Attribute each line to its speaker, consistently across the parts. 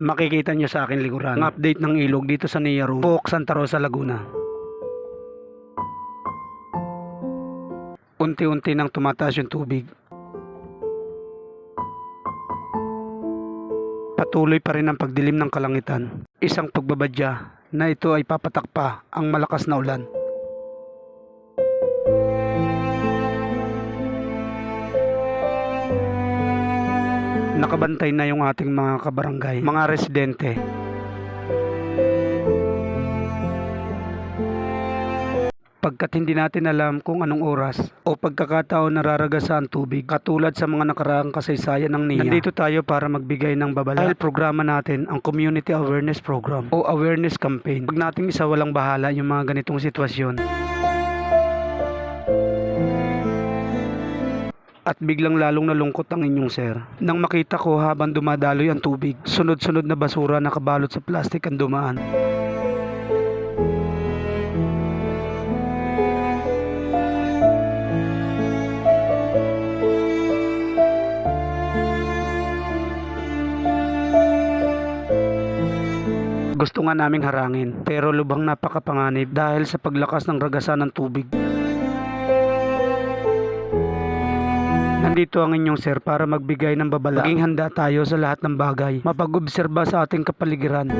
Speaker 1: makikita nyo sa akin likuran. Ang update ng ilog dito sa Niaro, Pook, Santa Rosa, Laguna. Unti-unti nang tumataas yung tubig. Patuloy pa rin ang pagdilim ng kalangitan. Isang pagbabadya na ito ay papatak pa ang malakas na ulan. Nakabantay na yung ating mga kabarangay, mga residente. Pagkat hindi natin alam kung anong oras o pagkakataon nararagasa ang tubig katulad sa mga nakaraang kasaysayan ng NIA. Nandito tayo para magbigay ng babala dahil programa natin ang Community Awareness Program o Awareness Campaign. Pag nating isa walang bahala yung mga ganitong sitwasyon. At biglang lalong nalungkot ang inyong sir. Nang makita ko habang dumadaloy ang tubig, sunod-sunod na basura na kabalot sa plastic ang dumaan. Gusto nga naming harangin pero lubhang napakapanganib dahil sa paglakas ng ragasan ng tubig. Nandito ang inyong sir para magbigay ng babala. Maging handa tayo sa lahat ng bagay. Mapag-obserba sa ating kapaligiran.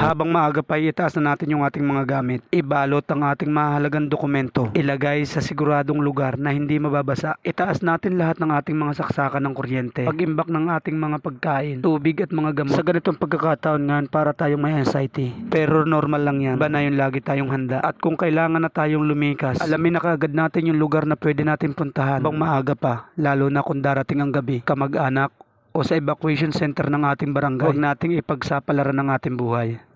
Speaker 1: Habang maaga pa itaas na natin yung ating mga gamit. Ibalot ang ating mahalagang dokumento. Ilagay sa siguradong lugar na hindi mababasa. Itaas natin lahat ng ating mga saksakan ng kuryente. Pag-imbak ng ating mga pagkain, tubig at mga gamot. Sa ganitong pagkakataon nga para tayong may anxiety. Pero normal lang yan. Ba na yun lagi tayong handa. At kung kailangan na tayong lumikas, alamin na kaagad natin yung lugar na pwede natin puntahan. Habang maaga pa, lalo na kung darating ang gabi, kamag-anak o sa evacuation center ng ating barangay. Huwag nating ipagsapalaran ng ating buhay.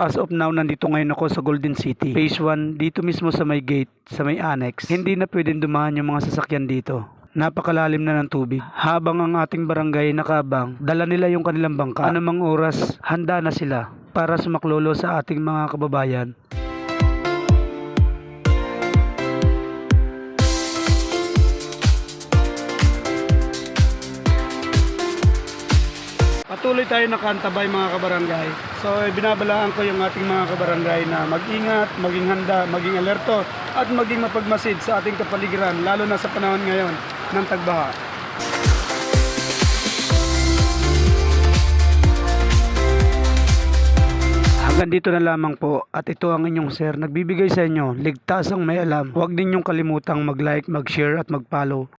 Speaker 1: As of now, nandito ngayon ako sa Golden City. Phase 1, dito mismo sa may gate, sa may annex. Hindi na pwedeng dumaan yung mga sasakyan dito. Napakalalim na ng tubig. Habang ang ating barangay nakabang, dala nila yung kanilang bangka. Anumang oras, handa na sila para sumaklolo sa ating mga kababayan. Patuloy tayo nakantabay mga kabarangay. So eh, binabalaan ko yung ating mga kabarangay na mag-ingat, maging handa, maging alerto at maging mapagmasid sa ating kapaligiran lalo na sa panahon ngayon ng tagbaha. Hanggang dito na lamang po at ito ang inyong sir nagbibigay sa inyo ligtas ang may alam. Huwag ninyong kalimutang mag-like, mag-share at mag-follow